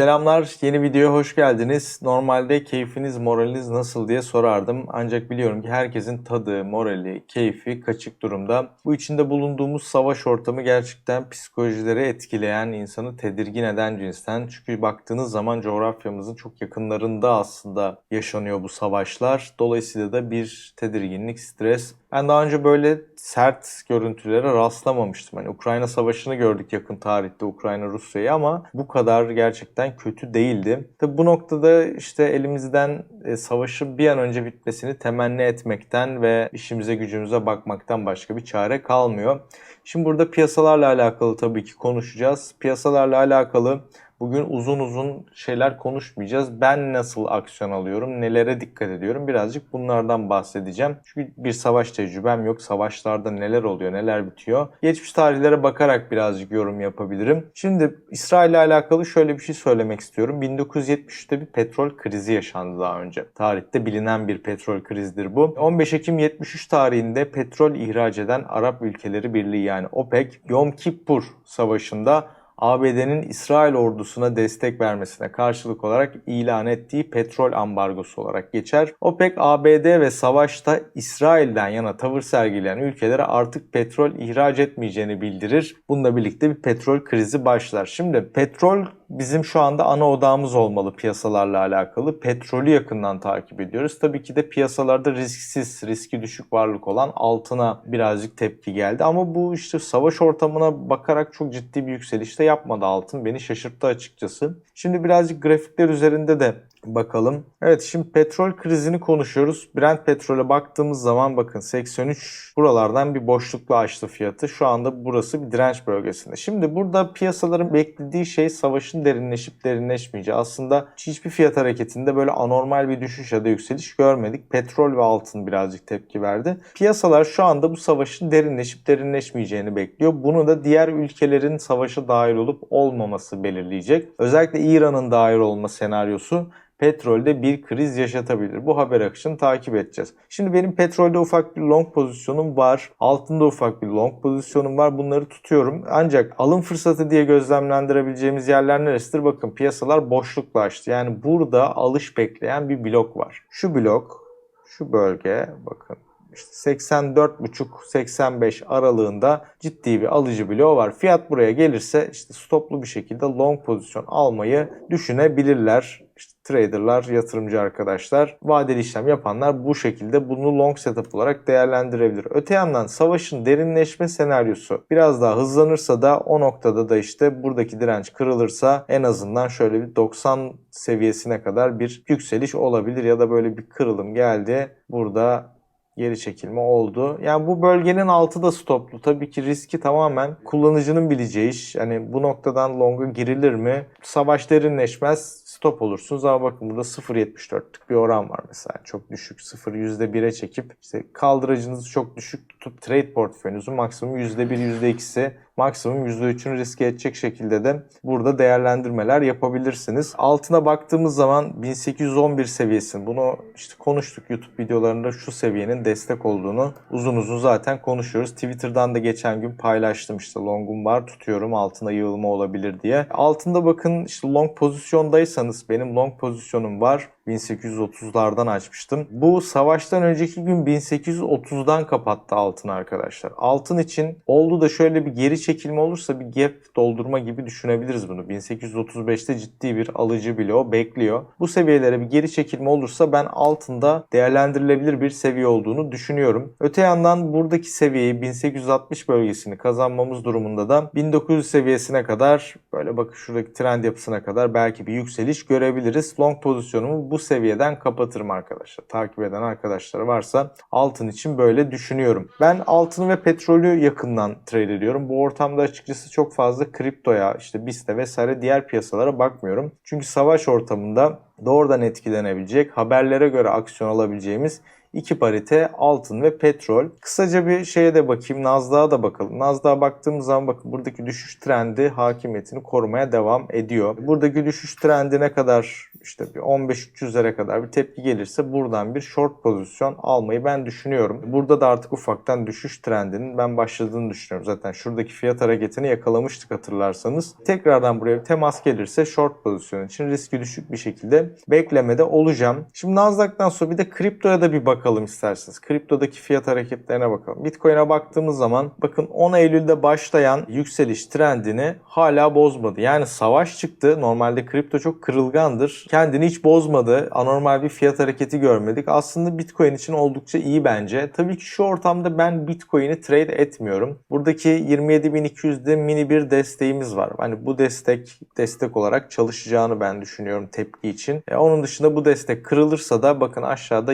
Selamlar, yeni videoya hoş geldiniz. Normalde keyfiniz, moraliniz nasıl diye sorardım. Ancak biliyorum ki herkesin tadı, morali, keyfi kaçık durumda. Bu içinde bulunduğumuz savaş ortamı gerçekten psikolojileri etkileyen, insanı tedirgin eden cinsten. Çünkü baktığınız zaman coğrafyamızın çok yakınlarında aslında yaşanıyor bu savaşlar. Dolayısıyla da bir tedirginlik, stres. Ben daha önce böyle sert görüntülere rastlamamıştım. Hani Ukrayna Savaşı'nı gördük yakın tarihte Ukrayna Rusya'yı ama bu kadar gerçekten kötü değildi. Tabi bu noktada işte elimizden e, savaşın bir an önce bitmesini temenni etmekten ve işimize gücümüze bakmaktan başka bir çare kalmıyor. Şimdi burada piyasalarla alakalı tabii ki konuşacağız. Piyasalarla alakalı Bugün uzun uzun şeyler konuşmayacağız. Ben nasıl aksiyon alıyorum, nelere dikkat ediyorum birazcık bunlardan bahsedeceğim. Çünkü bir savaş tecrübem yok. Savaşlarda neler oluyor, neler bitiyor. Geçmiş tarihlere bakarak birazcık yorum yapabilirim. Şimdi İsrail ile alakalı şöyle bir şey söylemek istiyorum. 1973'te bir petrol krizi yaşandı daha önce. Tarihte bilinen bir petrol krizidir bu. 15 Ekim 73 tarihinde petrol ihraç eden Arap Ülkeleri Birliği yani OPEC Yom Kippur Savaşı'nda ABD'nin İsrail ordusuna destek vermesine karşılık olarak ilan ettiği petrol ambargosu olarak geçer. OPEC, ABD ve savaşta İsrail'den yana tavır sergileyen ülkelere artık petrol ihraç etmeyeceğini bildirir. Bununla birlikte bir petrol krizi başlar. Şimdi petrol bizim şu anda ana odağımız olmalı piyasalarla alakalı. Petrolü yakından takip ediyoruz. Tabii ki de piyasalarda risksiz, riski düşük varlık olan altına birazcık tepki geldi. Ama bu işte savaş ortamına bakarak çok ciddi bir yükselişte yapmadı altın. Beni şaşırttı açıkçası. Şimdi birazcık grafikler üzerinde de bakalım. Evet şimdi petrol krizini konuşuyoruz. Brent petrole baktığımız zaman bakın 83 buralardan bir boşlukla açtı fiyatı. Şu anda burası bir direnç bölgesinde. Şimdi burada piyasaların beklediği şey savaşın derinleşip derinleşmeyeceği. Aslında hiçbir fiyat hareketinde böyle anormal bir düşüş ya da yükseliş görmedik. Petrol ve altın birazcık tepki verdi. Piyasalar şu anda bu savaşın derinleşip derinleşmeyeceğini bekliyor. Bunu da diğer ülkelerin savaşa dahil olup olmaması belirleyecek. Özellikle İran'ın dahil olma senaryosu petrolde bir kriz yaşatabilir. Bu haber akışını takip edeceğiz. Şimdi benim petrolde ufak bir long pozisyonum var. Altında ufak bir long pozisyonum var. Bunları tutuyorum. Ancak alım fırsatı diye gözlemlendirebileceğimiz yerler neresidir? Bakın piyasalar boşlukla açtı. Yani burada alış bekleyen bir blok var. Şu blok, şu bölge bakın işte 84,5-85 aralığında ciddi bir alıcı bloğu var. Fiyat buraya gelirse işte stoplu bir şekilde long pozisyon almayı düşünebilirler. İşte traderlar, yatırımcı arkadaşlar, vadeli işlem yapanlar bu şekilde bunu long setup olarak değerlendirebilir. Öte yandan savaşın derinleşme senaryosu biraz daha hızlanırsa da o noktada da işte buradaki direnç kırılırsa en azından şöyle bir 90 seviyesine kadar bir yükseliş olabilir ya da böyle bir kırılım geldi. Burada geri çekilme oldu. Yani bu bölgenin altı da stoplu. Tabii ki riski tamamen kullanıcının bileceği iş. Hani bu noktadan longa girilir mi? Savaş derinleşmez stop olursunuz ama bakın burada 0.74'lük bir oran var mesela. Çok düşük 0 %1'e çekip işte kaldırıcınızı çok düşük tutup trade portföyünüzü maksimum %1 %2'si maksimum %3'ünü riske edecek şekilde de burada değerlendirmeler yapabilirsiniz. Altına baktığımız zaman 1811 seviyesi. Bunu işte konuştuk YouTube videolarında şu seviyenin destek olduğunu uzun uzun zaten konuşuyoruz. Twitter'dan da geçen gün paylaştım işte longum var tutuyorum altına yığılma olabilir diye. Altında bakın işte long pozisyondaysanız benim long pozisyonum var. 1830'lardan açmıştım. Bu savaştan önceki gün 1830'dan kapattı altın arkadaşlar. Altın için oldu da şöyle bir geri çekilme olursa bir gap doldurma gibi düşünebiliriz bunu. 1835'te ciddi bir alıcı bloğu bekliyor. Bu seviyelere bir geri çekilme olursa ben altında değerlendirilebilir bir seviye olduğunu düşünüyorum. Öte yandan buradaki seviyeyi 1860 bölgesini kazanmamız durumunda da 1900 seviyesine kadar böyle bakın şuradaki trend yapısına kadar belki bir yükseliş görebiliriz. Long pozisyonumu bu seviyeden kapatırım arkadaşlar. Takip eden arkadaşlar varsa altın için böyle düşünüyorum. Ben altını ve petrolü yakından trade ediyorum. Bu ortamda açıkçası çok fazla kriptoya, işte BIST'e vesaire diğer piyasalara bakmıyorum. Çünkü savaş ortamında doğrudan etkilenebilecek, haberlere göre aksiyon alabileceğimiz iki parite altın ve petrol. Kısaca bir şeye de bakayım. Nasdaq'a da bakalım. Nasdaq'a baktığımız zaman bakın buradaki düşüş trendi hakimiyetini korumaya devam ediyor. Buradaki düşüş trendi ne kadar işte bir 15-300'lere kadar bir tepki gelirse buradan bir short pozisyon almayı ben düşünüyorum. Burada da artık ufaktan düşüş trendinin ben başladığını düşünüyorum. Zaten şuradaki fiyat hareketini yakalamıştık hatırlarsanız. Tekrardan buraya bir temas gelirse short pozisyon için riski düşük bir şekilde beklemede olacağım. Şimdi Nasdaq'tan sonra bir de kriptoya da bir bakalım isterseniz. Kriptodaki fiyat hareketlerine bakalım. Bitcoin'e baktığımız zaman bakın 10 Eylül'de başlayan yükseliş trendini hala bozmadı. Yani savaş çıktı. Normalde kripto çok kırılgandır. Kendini hiç bozmadı. Anormal bir fiyat hareketi görmedik. Aslında Bitcoin için oldukça iyi bence. Tabii ki şu ortamda ben Bitcoin'i trade etmiyorum. Buradaki 27.200'de mini bir desteğimiz var. Hani bu destek destek olarak çalışacağını ben düşünüyorum tepki için. E, onun dışında bu destek kırılırsa da bakın aşağıda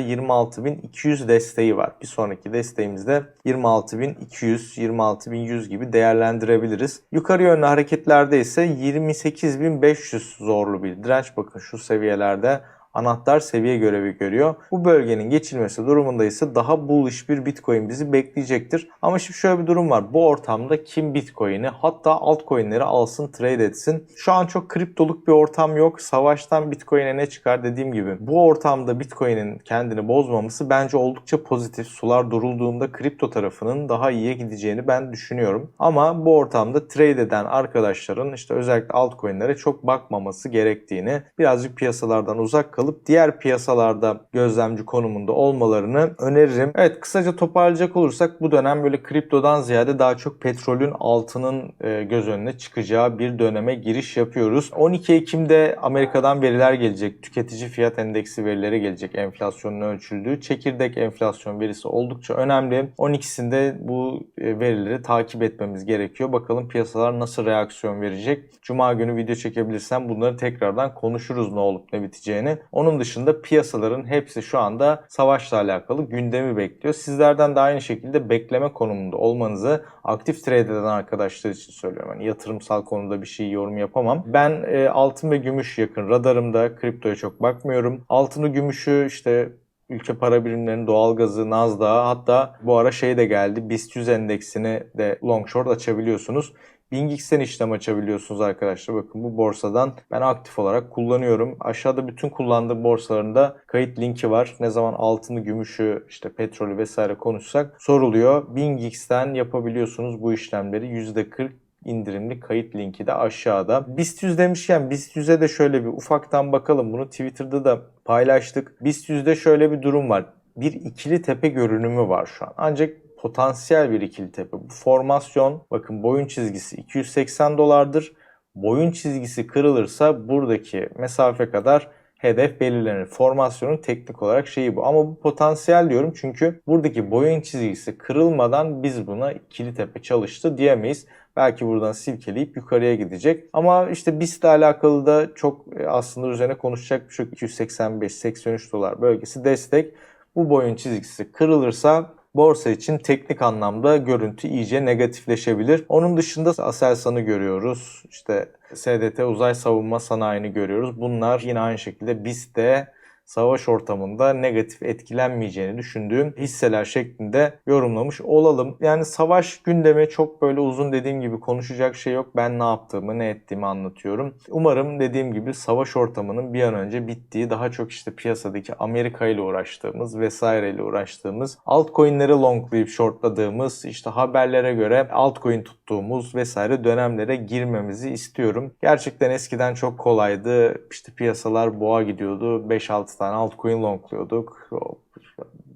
26.200 desteği var. Bir sonraki desteğimizde 26.200, 26.100 gibi değerlendirebiliriz. Yukarı yönlü hareketlerde ise 28.500 zorlu bir direnç bakın şu seviyelerde anahtar seviye görevi görüyor. Bu bölgenin geçilmesi durumunda ise daha bullish bir Bitcoin bizi bekleyecektir. Ama şimdi şöyle bir durum var. Bu ortamda kim Bitcoin'i hatta altcoin'leri alsın trade etsin. Şu an çok kriptoluk bir ortam yok. Savaştan Bitcoin'e ne çıkar dediğim gibi. Bu ortamda Bitcoin'in kendini bozmaması bence oldukça pozitif. Sular durulduğunda kripto tarafının daha iyiye gideceğini ben düşünüyorum. Ama bu ortamda trade eden arkadaşların işte özellikle altcoin'lere çok bakmaması gerektiğini birazcık piyasalardan uzak kalıp kalıp diğer piyasalarda gözlemci konumunda olmalarını öneririm. Evet kısaca toparlayacak olursak bu dönem böyle kriptodan ziyade daha çok petrolün altının e, göz önüne çıkacağı bir döneme giriş yapıyoruz. 12 Ekim'de Amerika'dan veriler gelecek. Tüketici fiyat endeksi verileri gelecek. Enflasyonun ölçüldüğü. Çekirdek enflasyon verisi oldukça önemli. 12'sinde bu e, verileri takip etmemiz gerekiyor. Bakalım piyasalar nasıl reaksiyon verecek. Cuma günü video çekebilirsem bunları tekrardan konuşuruz ne olup ne biteceğini. Onun dışında piyasaların hepsi şu anda savaşla alakalı gündemi bekliyor. Sizlerden de aynı şekilde bekleme konumunda olmanızı aktif trade eden arkadaşlar için söylüyorum. Yani yatırımsal konuda bir şey yorum yapamam. Ben e, altın ve gümüş yakın radarımda. Kriptoya çok bakmıyorum. Altını gümüşü işte ülke para birimlerinin doğalgazı, Nasdaq hatta bu ara şey de geldi. BIST 100 endeksini de long short açabiliyorsunuz. BingX'ten işlem açabiliyorsunuz arkadaşlar. Bakın bu borsadan ben aktif olarak kullanıyorum. Aşağıda bütün kullandığım borsalarında kayıt linki var. Ne zaman altını, gümüşü, işte petrolü vesaire konuşsak soruluyor. BingX'ten yapabiliyorsunuz bu işlemleri. %40 indirimli kayıt linki de aşağıda. BIST 100 demişken BIST 100'e de şöyle bir ufaktan bakalım. Bunu Twitter'da da paylaştık. BIST 100'de şöyle bir durum var. Bir ikili tepe görünümü var şu an. Ancak potansiyel bir ikili tepe. Bu formasyon bakın boyun çizgisi 280 dolardır. Boyun çizgisi kırılırsa buradaki mesafe kadar hedef belirlenir. Formasyonun teknik olarak şeyi bu. Ama bu potansiyel diyorum çünkü buradaki boyun çizgisi kırılmadan biz buna ikili tepe çalıştı diyemeyiz. Belki buradan silkeleyip yukarıya gidecek. Ama işte BIST alakalı da çok e, aslında üzerine konuşacak bir şey 285-83 dolar bölgesi destek. Bu boyun çizgisi kırılırsa borsa için teknik anlamda görüntü iyice negatifleşebilir. Onun dışında Aselsan'ı görüyoruz. İşte SDT uzay savunma sanayini görüyoruz. Bunlar yine aynı şekilde BIST'te savaş ortamında negatif etkilenmeyeceğini düşündüğüm hisseler şeklinde yorumlamış olalım. Yani savaş gündemi çok böyle uzun dediğim gibi konuşacak şey yok. Ben ne yaptığımı ne ettiğimi anlatıyorum. Umarım dediğim gibi savaş ortamının bir an önce bittiği daha çok işte piyasadaki Amerika ile uğraştığımız vesaireyle uğraştığımız altcoin'leri longlayıp shortladığımız işte haberlere göre altcoin tuttuğumuz vesaire dönemlere girmemizi istiyorum. Gerçekten eskiden çok kolaydı. İşte piyasalar boğa gidiyordu. 5-6 tane altcoin longluyorduk.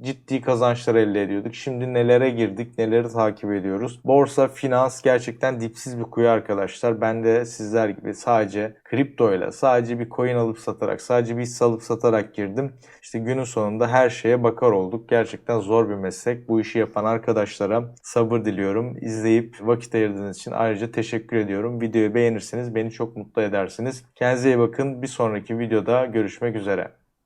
Ciddi kazançlar elde ediyorduk. Şimdi nelere girdik, neleri takip ediyoruz. Borsa, finans gerçekten dipsiz bir kuyu arkadaşlar. Ben de sizler gibi sadece kripto ile, sadece bir coin alıp satarak, sadece bir hisse alıp satarak girdim. İşte günün sonunda her şeye bakar olduk. Gerçekten zor bir meslek. Bu işi yapan arkadaşlara sabır diliyorum. İzleyip vakit ayırdığınız için ayrıca teşekkür ediyorum. Videoyu beğenirseniz beni çok mutlu edersiniz. Kendinize iyi bakın. Bir sonraki videoda görüşmek üzere.